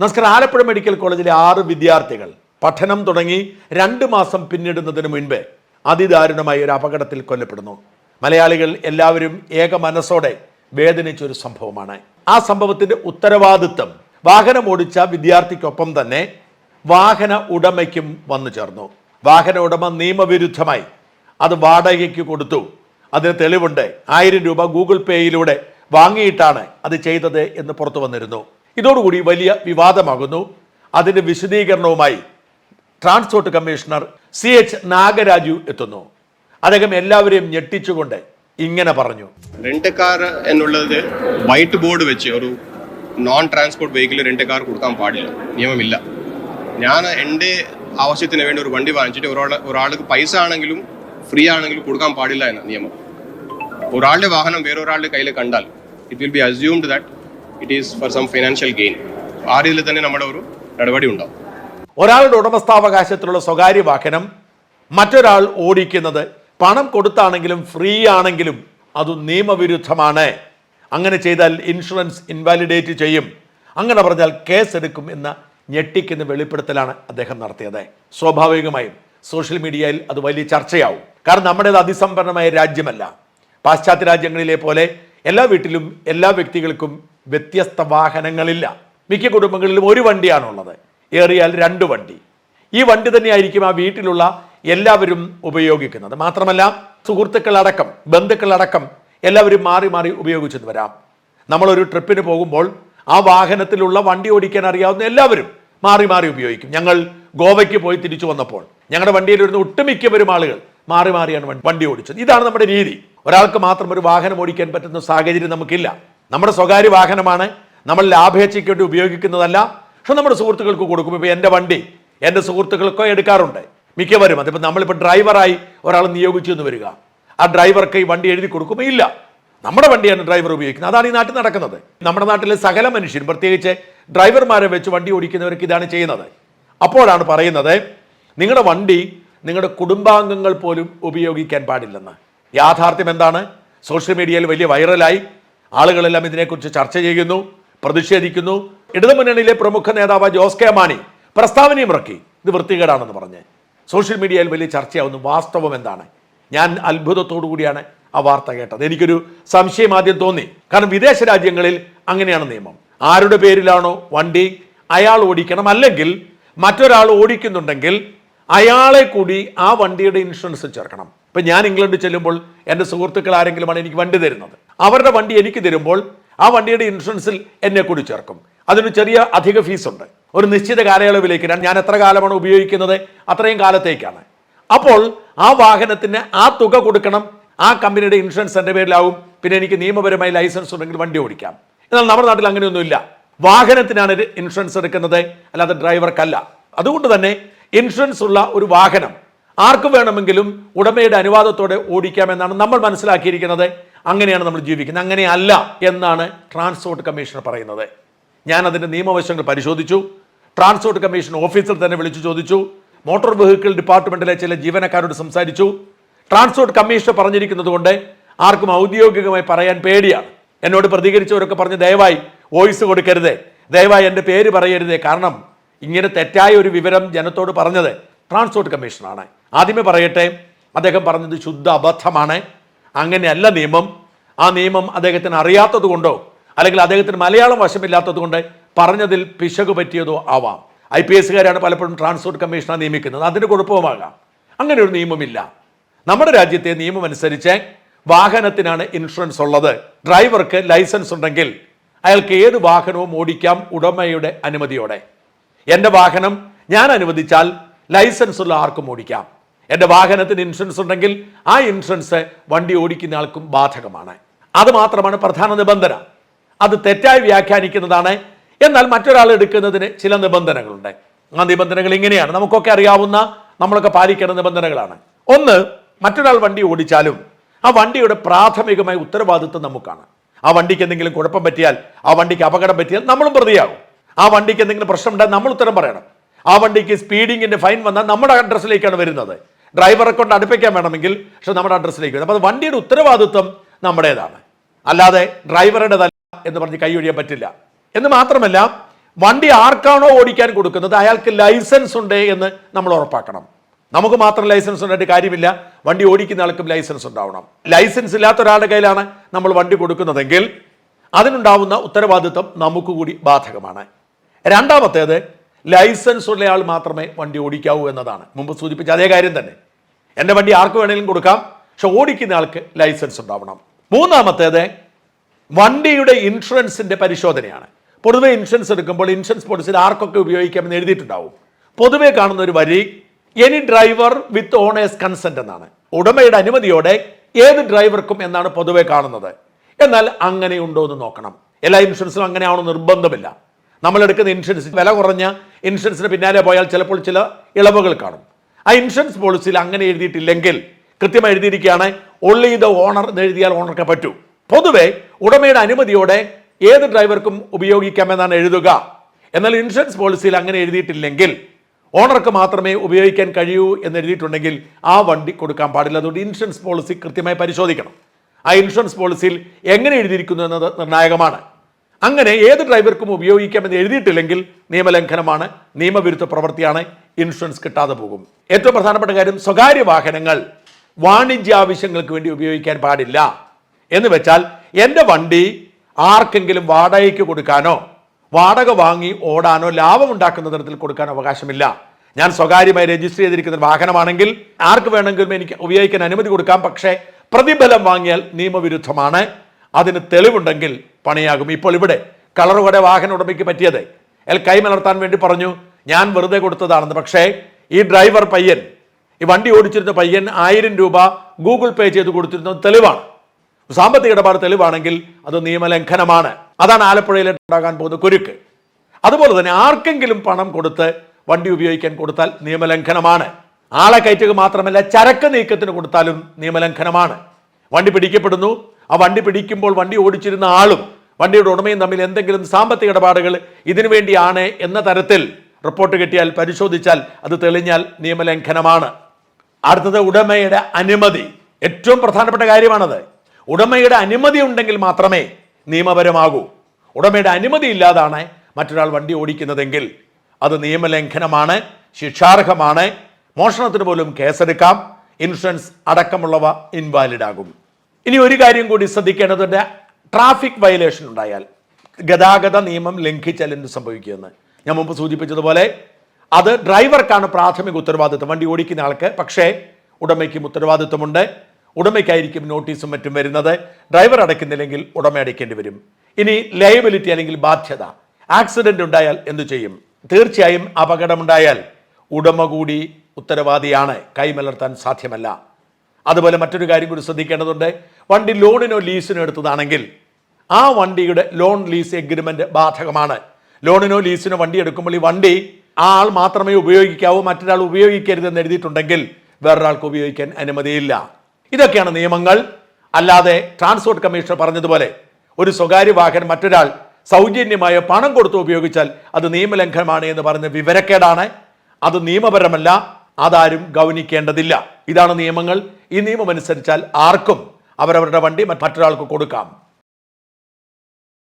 നമസ്കാരം. ആലപ്പുഴ മെഡിക്കൽ കോളേജിലെ ആറ് വിദ്യാർത്ഥികൾ പഠനം തുടങ്ങി രണ്ട് മാസം പിന്നിടുന്നതിന് മുൻപ് അതിദാരുണമായ ഒരു അപകടത്തിൽ കൊല്ലപ്പെടുന്നു. മലയാളികൾ എല്ലാവരും ഏക മനസ്സോടെ വേദനിച്ച ഒരു സംഭവമാണ്. ആ സംഭവത്തിന്റെ ഉത്തരവാദിത്വം വാഹനം ഓടിച്ച വിദ്യാർത്ഥിക്കൊപ്പം തന്നെ വാഹന ഉടമയ്ക്കും വന്നു ചേർന്നു. വാഹന ഉടമ നിയമവിരുദ്ധമായി അത് വാടകയ്ക്ക് കൊടുത്തു. അതിന് തെളിവുണ്ട്. ആയിരം രൂപ ഗൂഗിൾ പേയിലൂടെ വാങ്ങിയിട്ടാണ് അത് ചെയ്തത് എന്ന് പുറത്തു വന്നിരുന്നു. ഇതോടുകൂടി വലിയ വിവാദമാകുന്നു. അതിന്റെ വിശദീകരണവുമായി transport commissioner C H Nagaraju എത്തുന്നു. അദ്ദേഹം എല്ലാവരെയും ഞെട്ടിച്ചുകൊണ്ട് ഇങ്ങനെ പറഞ്ഞു. രണ്ട് കാർ എന്നുള്ളത് വൈറ്റ് ബോർഡ് വെച്ച് ഒരു non transport vehicle rent car കൊടുക്കാൻ പാടില്ല. നിയമമില്ല. ഞാൻ എന്റെ ആവശ്യത്തിന് വേണ്ടി ഒരു വണ്ടി വാങ്ങിച്ചിട്ട് ഒരാൾ ഒരാൾക്ക് പൈസ ആണെങ്കിലും ഫ്രീ ആണെങ്കിലും കൊടുക്കാൻ പാടില്ല എന്ന നിയമം. ഒരാളുടെ വാഹനം വേറൊരാളുടെ കയ്യിൽ കണ്ടാൽ it will be assumed that it is for some financial gain ആ രീതിയിൽ തന്നെ നമ്മുടെ ഒരു നടപടി ഉണ്ടാവും. ഒരാളുടെ ഉടമസ്ഥാവകാശത്തിലുള്ള സ്വകാര്യ വാഹനം മറ്റൊരാൾ ഓടിക്കുന്നത് പണം കൊടുത്താണെങ്കിലും ഫ്രീ ആണെങ്കിലും അത് നിയമവിരുദ്ധമാണ്. അങ്ങനെ ചെയ്താൽ ഇൻഷുറൻസ് ഇൻവാലിഡേറ്റ് ചെയ്യും. അങ്ങനെ പറഞ്ഞാൽ കേസ് എടുക്കും എന്ന ഞെട്ടിക്കുന്ന വെളിപ്പെടുത്തലാണ് അദ്ദേഹം നടത്തിയത്. സ്വാഭാവികമായും സോഷ്യൽ മീഡിയയിൽ അത് വലിയ ചർച്ചയാവും. കാരണം നമ്മുടേത് അതിസമ്പന്നമായ രാജ്യമല്ല. പാശ്ചാത്യ രാജ്യങ്ങളിലെ പോലെ എല്ലാ വീട്ടിലും എല്ലാ വ്യക്തികൾക്കും വ്യത്യസ്ത വാഹനങ്ങളില്ല. മിക്ക കുടുംബങ്ങളിലും ഒരു വണ്ടിയാണുള്ളത്. ഏറിയാൽ രണ്ട് വണ്ടി. ഈ വണ്ടി തന്നെയായിരിക്കും ആ വീട്ടിലുള്ള എല്ലാവരും ഉപയോഗിക്കുന്നത്. മാത്രമല്ല സുഹൃത്തുക്കളടക്കം ബന്ധുക്കളടക്കം എല്ലാവരും മാറി മാറി ഉപയോഗിച്ചെന്ന് വരാം. നമ്മളൊരു ട്രിപ്പിന് പോകുമ്പോൾ ആ വാഹനത്തിലുള്ള വണ്ടി ഓടിക്കാൻ അറിയാവുന്ന എല്ലാവരും മാറി മാറി ഉപയോഗിക്കും. ഞങ്ങൾ ഗോവയ്ക്ക് പോയി തിരിച്ചു വന്നപ്പോൾ ഞങ്ങളുടെ വണ്ടിയിൽ വരുന്ന ഒട്ടുമിക്കവരും ആളുകൾ മാറി മാറിയാണ് വണ്ടി ഓടിച്ചത്. ഇതാണ് നമ്മുടെ രീതി. ഒരാൾക്ക് മാത്രം ഒരു വാഹനം ഓടിക്കാൻ പറ്റുന്ന സാഹചര്യം നമുക്കില്ല. നമ്മുടെ സ്വകാര്യ വാഹനമാണ്. നമ്മൾ ലാഭേച്ഛയ്ക്ക് വേണ്ടി ഉപയോഗിക്കുന്നതല്ല. പക്ഷെ നമ്മുടെ സുഹൃത്തുക്കൾക്ക് കൊടുക്കും ഇപ്പോൾ എന്റെ വണ്ടി എന്റെ സുഹൃത്തുക്കൾക്കോ എടുക്കാറുണ്ട്. മിക്കവരും. അതിപ്പോൾ നമ്മളിപ്പോൾ ഡ്രൈവറായി ഒരാൾ നിയോഗിച്ചു എന്ന് വരിക. ആ ഡ്രൈവർക്ക് ഈ വണ്ടി എഴുതി കൊടുക്കുമ്പോൾ ഇല്ല. നമ്മുടെ വണ്ടിയാണ് ഡ്രൈവർ ഉപയോഗിക്കുന്നത്. അതാണ് ഈ നാട്ടിൽ നടക്കുന്നത്. നമ്മുടെ നാട്ടിലെ സകല മനുഷ്യരും പ്രത്യേകിച്ച് ഡ്രൈവർമാരെ വെച്ച് വണ്ടി ഓടിക്കുന്നവർക്ക് ഇതാണ് ചെയ്യുന്നത്. അപ്പോഴാണ് പറയുന്നത് നിങ്ങളുടെ വണ്ടി നിങ്ങളുടെ കുടുംബാംഗങ്ങൾ പോലും ഉപയോഗിക്കാൻ പാടില്ലെന്ന്. യാഥാർത്ഥ്യം എന്താണ്? സോഷ്യൽ മീഡിയയിൽ വലിയ വൈറലായി. ആളുകളെല്ലാം ഇതിനെക്കുറിച്ച് ചർച്ച ചെയ്യുന്നു പ്രതിഷേധിക്കുന്നു. ഇടതുമുന്നണിയിലെ പ്രമുഖ നേതാവ് ജോസ് കെ മാണി പ്രസ്താവനയും ഇറക്കി. ഇത് വൃത്തികേടാണെന്ന് പറഞ്ഞ്. സോഷ്യൽ മീഡിയയിൽ വലിയ ചർച്ചയാവുന്നു വാസ്തവം എന്താണ്? ഞാൻ അത്ഭുതത്തോടു കൂടിയാണ് ആ വാർത്ത കേട്ടത്. എനിക്കൊരു സംശയം ആദ്യം തോന്നി. കാരണം വിദേശ രാജ്യങ്ങളിൽ അങ്ങനെയാണ് നിയമം. ആരുടെ പേരിലാണോ വണ്ടി അയാൾ ഓടിക്കണം? അല്ലെങ്കിൽ മറ്റൊരാൾ ഓടിക്കുന്നുണ്ടെങ്കിൽ അയാളെ കൂടി ആ വണ്ടിയുടെ ഇൻഷുറൻസ് ചേർക്കണം. ഇപ്പം ഞാൻ ഇംഗ്ലണ്ടിൽ ചെല്ലുമ്പോൾ എന്റെ സുഹൃത്തുക്കൾ ആരെങ്കിലുമാണ് എനിക്ക് വണ്ടി തരുന്നത്. അവരുടെ വണ്ടി എനിക്ക് തരുമ്പോൾ ആ വണ്ടിയുടെ ഇൻഷുറൻസിൽ എന്നെ കൂടി ചേർക്കും. അതിന് ചെറിയ അധിക ഫീസുണ്ട്. ഒരു നിശ്ചിത കാലയളവിലേക്ക് ഞാൻ- എത്ര കാലമാണ് ഉപയോഗിക്കുന്നത് അത്രയും കാലത്തേക്കാണ്. അപ്പോൾ ആ വാഹനത്തിന് ആ തുക കൊടുക്കണം ആ കമ്പനിയുടെ ഇൻഷുറൻസ് എന്റെ പേരിലാവും പിന്നെ എനിക്ക് നിയമപരമായി ലൈസൻസ് ഉണ്ടെങ്കിൽ വണ്ടി ഓടിക്കാം. എന്നാൽ നമ്മുടെ നാട്ടിൽ അങ്ങനെയൊന്നുമില്ല. വാഹനത്തിനാണ് ഇൻഷുറൻസ് എടുക്കുന്നത് അല്ലാതെ ഡ്രൈവർക്കല്ല. അതുകൊണ്ട് തന്നെ ഇൻഷുറൻസ് ഉള്ള ഒരു വാഹനം ആർക്ക് വേണമെങ്കിലും ഉടമയുടെ അനുവാദത്തോടെ ഓടിക്കാമെന്നാണ് നമ്മൾ മനസ്സിലാക്കിയിരിക്കുന്നത്. അങ്ങനെയാണ് നമ്മൾ ജീവിക്കുന്നത്. അങ്ങനെയല്ല എന്നാണ് ട്രാൻസ്പോർട്ട് കമ്മീഷണർ പറയുന്നത്. ഞാൻ അതിന്റെ നിയമവശങ്ങൾ പരിശോധിച്ചു. ട്രാൻസ്പോർട്ട് കമ്മീഷൻ ഓഫീസിൽ തന്നെ വിളിച്ചു ചോദിച്ചു. മോട്ടോർ വെഹിക്കിൾ ഡിപ്പാർട്ട്മെന്റിലെ ചില ജീവനക്കാരോട് സംസാരിച്ചു. ട്രാൻസ്പോർട്ട് കമ്മീഷണർ പറഞ്ഞിരിക്കുന്നത് കൊണ്ട് ആർക്കും ഔദ്യോഗികമായി പറയാൻ പേടിയാണ്. എന്നോട് പ്രതികരിച്ചവരൊക്കെ പറഞ്ഞ് ദയവായി വോയിസ് കൊടുക്കരുത്. ദയവായി എന്റെ പേര് പറയരുതേ. കാരണം ഇങ്ങനെ തെറ്റായ ഒരു വിവരം ജനത്തോട് പറഞ്ഞത് ട്രാൻസ്പോർട്ട് കമ്മീഷനാണ് ആദ്യമേ പറയട്ടെ അദ്ദേഹം പറഞ്ഞത് ശുദ്ധ അബദ്ധമാണ്. അങ്ങനെയല്ല നിയമം. ആ നിയമം അദ്ദേഹത്തിന് അറിയാത്തത് കൊണ്ടോ അല്ലെങ്കിൽ അദ്ദേഹത്തിന് മലയാളം വശമില്ലാത്തത് കൊണ്ട് പറഞ്ഞതിൽ പിശക് പറ്റിയതോ ആവാം. ഐ പി എസുകാരാണ് പലപ്പോഴും ട്രാൻസ്പോർട്ട് കമ്മീഷനെ നിയമിക്കുന്നത്. അതിന് കുഴപ്പവുമാകാം. അങ്ങനെ ഒരു നിയമമില്ല. നമ്മുടെ രാജ്യത്തെ നിയമം അനുസരിച്ച് വാഹനത്തിനാണ് ഇൻഷുറൻസ് ഉള്ളത്. ഡ്രൈവർക്ക് ലൈസൻസ് ഉണ്ടെങ്കിൽ അയാൾക്ക് ഏത് വാഹനവും ഓടിക്കാം ഉടമയുടെ അനുമതിയോടെ. എന്റെ വാഹനം ഞാൻ അനുവദിച്ചാൽ ലൈസൻസ് ഉള്ള ആർക്കും ഓടിക്കാം. എന്റെ വാഹനത്തിന് ഇൻഷുറൻസ് ഉണ്ടെങ്കിൽ ആ ഇൻഷുറൻസ് വണ്ടി ഓടിക്കുന്ന ആൾക്കും ബാധകമാണ്. അത് മാത്രമാണ് പ്രധാന നിബന്ധന. അത് തെറ്റായി വ്യാഖ്യാനിക്കുന്നതാണ്. എന്നാൽ മറ്റൊരാൾ എടുക്കുന്നതിന് ചില നിബന്ധനകളുണ്ട്. ആ നിബന്ധനകൾ ഇങ്ങനെയാണ്. നമുക്കൊക്കെ അറിയാവുന്ന നമ്മളൊക്കെ പാലിക്കേണ്ട നിബന്ധനകളാണ്. ഒന്ന് മറ്റൊരാൾ വണ്ടി ഓടിച്ചാലും ആ വണ്ടിയുടെ പ്രാഥമികമായ ഉത്തരവാദിത്വം നമുക്കാണ്. ആ വണ്ടിക്ക് എന്തെങ്കിലും കുഴപ്പം പറ്റിയാൽ ആ വണ്ടിക്ക് അപകടം പറ്റിയാൽ നമ്മളും പ്രതിയാകും. ആ വണ്ടിക്ക് എന്തെങ്കിലും പ്രശ്നം ഉണ്ടായാൽ നമ്മൾ ഉത്തരം പറയണം. ആ വണ്ടിക്ക് സ്പീഡിങ്ങിന്റെ ഫൈൻ വന്നാൽ നമ്മുടെ അഡ്രസ്സിലേക്കാണ് വരുന്നത്. ഡ്രൈവറെ കൊണ്ട് അടുപ്പിക്കാൻ വേണമെങ്കിൽ പക്ഷെ നമ്മുടെ അഡ്രസ്സിലേക്ക് വരും. അപ്പോൾ അത് വണ്ടിയുടെ ഉത്തരവാദിത്വം നമ്മുടേതാണ്. അല്ലാതെ ഡ്രൈവറുടേതല്ല എന്ന് പറഞ്ഞ് കൈയൊഴിയാൻ പറ്റില്ല. എന്ന് മാത്രമല്ല വണ്ടി ആർക്കാണോ ഓടിക്കാൻ കൊടുക്കുന്നത് അയാൾക്ക് ലൈസൻസ് ഉണ്ട് എന്ന് നമ്മൾ ഉറപ്പാക്കണം. നമുക്ക് മാത്രം ലൈസൻസ് ഉണ്ടായിട്ട് കാര്യമില്ല. വണ്ടി ഓടിക്കുന്ന ആൾക്കും ലൈസൻസ് ഉണ്ടാവണം. ലൈസൻസ് ഇല്ലാത്ത ഒരാളുടെ കയ്യിലാണ് നമ്മൾ വണ്ടി കൊടുക്കുന്നതെങ്കിൽ അതിനുണ്ടാവുന്ന ഉത്തരവാദിത്വം നമുക്ക് കൂടി ബാധകമാണ്. രണ്ടാമത്തേത് ലൈസൻസ് ഉള്ളയാൾ മാത്രമേ വണ്ടി ഓടിക്കാവൂ എന്നതാണ്. മുമ്പ് സൂചിപ്പിച്ച അതേ കാര്യം തന്നെ. എന്റെ വണ്ടി ആർക്ക് വേണമെങ്കിലും കൊടുക്കാം പക്ഷെ ഓടിക്കുന്ന ആൾക്ക് ലൈസൻസ് ഉണ്ടാവണം. മൂന്നാമത്തേത് വണ്ടിയുടെ ഇൻഷുറൻസിന്റെ പരിശോധനയാണ്. പൊതുവെ ഇൻഷുറൻസ് എടുക്കുമ്പോൾ ഇൻഷുറൻസ് പോളിസിയിൽ ആർക്കൊക്കെ ഉപയോഗിക്കാമെന്ന് എഴുതിയിട്ടുണ്ടാവും. പൊതുവെ കാണുന്ന ഒരു വരി any driver with owner's consent എന്നാണ്. ഉടമയുടെ അനുമതിയോടെ ഏത് ഡ്രൈവർക്കും എന്നാണ് പൊതുവെ കാണുന്നത്. എന്നാൽ അങ്ങനെയുണ്ടോ എന്ന് നോക്കണം. എല്ലാ ഇൻഷുറൻസിലും അങ്ങനെയാണോ നിർബന്ധമില്ല. നമ്മൾ എടുക്കുന്ന ഇൻഷുറൻസ് വില കുറഞ്ഞ ഇൻഷുറൻസിന് പിന്നാലെ പോയാൽ ചിലപ്പോൾ ചില ഇളവുകൾ കാണും. ആ ഇൻഷുറൻസ് പോളിസിയിൽ അങ്ങനെ എഴുതിയിട്ടില്ലെങ്കിൽ കൃത്യമായി എഴുതിയിരിക്കുകയാണ് ഒള്ളി ദ ഓണർ എന്ന് എഴുതിയാൽ ഓണർക്ക് പറ്റൂ. പൊതുവെ ഉടമയുടെ അനുമതിയോടെ ഏത് ഡ്രൈവർക്കും ഉപയോഗിക്കാമെന്നാണ് എഴുതുക. എന്നാൽ ഇൻഷുറൻസ് പോളിസിയിൽ അങ്ങനെ എഴുതിയിട്ടില്ലെങ്കിൽ ഓണർക്ക് മാത്രമേ ഉപയോഗിക്കാൻ കഴിയൂ എന്ന് എഴുതിയിട്ടുണ്ടെങ്കിൽ ആ വണ്ടി കൊടുക്കാൻ പാടില്ല. അതുകൊണ്ട് ഇൻഷുറൻസ് പോളിസി കൃത്യമായി പരിശോധിക്കണം. ആ ഇൻഷുറൻസ് പോളിസിയിൽ എങ്ങനെ എഴുതിയിരിക്കുന്നു എന്നത് നിർണായകമാണ്. അങ്ങനെ ഏത് ഡ്രൈവർക്കും ഉപയോഗിക്കാമെന്ന് എഴുതിയിട്ടില്ലെങ്കിൽ നിയമലംഘനമാണ് നിയമവിരുദ്ധ പ്രവൃത്തിയാണ് ഇൻഷുറൻസ് കിട്ടാതെ പോകും. ഏറ്റവും പ്രധാനപ്പെട്ട കാര്യം സ്വകാര്യ വാഹനങ്ങൾ വാണിജ്യ ആവശ്യങ്ങൾക്ക് വേണ്ടി ഉപയോഗിക്കാൻ പാടില്ല. എന്ന് വെച്ചാൽ എന്റെ വണ്ടി ആർക്കെങ്കിലും വാടകയ്ക്ക് കൊടുക്കാനോ വാടക വാങ്ങി ഓടാനോ ലാഭമുണ്ടാക്കുന്ന തരത്തിൽ കൊടുക്കാൻ അവകാശമില്ല. ഞാൻ സ്വകാര്യമായി രജിസ്റ്റർ ചെയ്തിരിക്കുന്ന വാഹനമാണെങ്കിൽ ആർക്ക് വേണമെങ്കിലും എനിക്ക് ഉപയോഗിക്കാൻ അനുമതി കൊടുക്കാം പക്ഷേ പ്രതിഫലം വാങ്ങിയാൽ നിയമവിരുദ്ധമാണ്. അതിന് തെളിവുണ്ടെങ്കിൽ പണിയാകും. ഇപ്പോൾ ഇവിടെ കളറുകടെ വാഹന ഉടമയ്ക്ക് പറ്റിയത്. അയാൾ കൈമലർത്താൻ വേണ്ടി പറഞ്ഞു ഞാൻ വെറുതെ കൊടുത്തതാണെന്ന്. പക്ഷേ ഈ ഡ്രൈവർ പയ്യൻ ഈ വണ്ടി ഓടിച്ചിരുന്ന പയ്യൻ ആയിരം രൂപ ഗൂഗിൾ പേ ചെയ്ത് കൊടുത്തിരുന്നത് തെളിവാണ്. സാമ്പത്തിക ഇടപാട് തെളിവാണെങ്കിൽ അത് നിയമലംഘനമാണ്. അതാണ് ആലപ്പുഴയിൽ ഉണ്ടാകാൻ പോകുന്ന കുരുക്ക്. അതുപോലെ തന്നെ ആർക്കെങ്കിലും പണം കൊടുത്ത് വണ്ടി ഉപയോഗിക്കാൻ കൊടുത്താൽ നിയമലംഘനമാണ്. ആളെ കയറ്റുക മാത്രമല്ല ചരക്ക് നീക്കത്തിന് കൊടുത്താലും നിയമലംഘനമാണ്. വണ്ടി പിടിക്കപ്പെടുന്നു ആ വണ്ടി പിടിക്കുമ്പോൾ വണ്ടി ഓടിച്ചിരുന്ന ആളും വണ്ടിയുടെ ഉടമയും തമ്മിൽ എന്തെങ്കിലും സാമ്പത്തിക ഇടപാടുകൾ ഇതിനു വേണ്ടിയാണ് എന്ന തരത്തിൽ റിപ്പോർട്ട് കിട്ടിയാൽ പരിശോധിച്ചാൽ അത് തെളിഞ്ഞാൽ നിയമലംഘനമാണ്. അടുത്തത് ഉടമയുടെ അനുമതി. ഏറ്റവും പ്രധാനപ്പെട്ട കാര്യമാണത്. ഉടമയുടെ അനുമതി ഉണ്ടെങ്കിൽ മാത്രമേ നിയമപരമാകൂ. ഉടമയുടെ അനുമതി ഇല്ലാതാണ് മറ്റൊരാൾ വണ്ടി ഓടിക്കുന്നതെങ്കിൽ. അത് നിയമലംഘനമാണ് ശിക്ഷാർഹമാണ്. മോഷണത്തിന് പോലും കേസെടുക്കാം. ഇൻഷുറൻസ് അടക്കമുള്ളവ ഇൻവാലിഡ് ആകും ഇനി ഒരു കാര്യം കൂടി ശ്രദ്ധിക്കേണ്ടതുണ്ട്. ട്രാഫിക് വയലേഷൻ ഉണ്ടായാൽ ഗതാഗത നിയമം ലംഘിച്ചാൽ എന്ത് സംഭവിക്കുമെന്ന് ഞാൻ മുമ്പ് സൂചിപ്പിച്ചതുപോലെ അത് ഡ്രൈവർക്കാണ് പ്രാഥമിക ഉത്തരവാദിത്വം. വണ്ടി ഓടിക്കുന്ന ആൾക്ക് പക്ഷേ ഉടമയ്ക്കും ഉത്തരവാദിത്വമുണ്ട്. ഉടമയ്ക്കായിരിക്കും നോട്ടീസും മറ്റും വരുന്നത്. ഡ്രൈവർ അടയ്ക്കുന്നില്ലെങ്കിൽ ഉടമ അടയ്ക്കേണ്ടി വരും. ഇനി ലയബിലിറ്റി അല്ലെങ്കിൽ ബാധ്യത. ആക്സിഡന്റ് ഉണ്ടായാൽ എന്തു ചെയ്യും? തീർച്ചയായും അപകടമുണ്ടായാൽ ഉടമ കൂടി ഉത്തരവാദിയാണ്. കൈമലർത്താൻ സാധ്യമല്ല. അതുപോലെ മറ്റൊരു കാര്യം കൂടി ശ്രദ്ധിക്കേണ്ടതുണ്ട്. വണ്ടി ലോണിനോ ലീസിനോ എടുത്തതാണെങ്കിൽ ആ വണ്ടിയുടെ ലോൺ ലീസ് എഗ്രിമെന്റ് ബാധകമാണ്. ലോണിനോ ലീസിനോ വണ്ടി എടുക്കുമ്പോൾ ഈ വണ്ടി ആ ആൾ മാത്രമേ ഉപയോഗിക്കാവൂ മറ്റൊരാൾ ഉപയോഗിക്കരുതെന്ന് എഴുതിയിട്ടുണ്ടെങ്കിൽ വേറൊരാൾക്ക് ഉപയോഗിക്കാൻ അനുമതിയില്ല. ഇതൊക്കെയാണ് നിയമങ്ങൾ. അല്ലാതെ ട്രാൻസ്പോർട്ട് കമ്മീഷണർ പറഞ്ഞതുപോലെ ഒരു സ്വകാര്യ വാഹനം മറ്റൊരാൾ സൗജന്യമായ പണം കൊടുത്ത് ഉപയോഗിച്ചാൽ അത് നിയമലംഘനമാണ് എന്ന് പറഞ്ഞ വിവരക്കേടാണ്. അത് നിയമപരമല്ല. അതാരും ഗൗനിക്കേണ്ടതില്ല. ഇതാണ് നിയമങ്ങൾ. ഈ നിയമം അനുസരിച്ചാൽ ആർക്കും അവരവരുടെ വണ്ടി മറ്റൊരാൾക്ക് കൊടുക്കാം.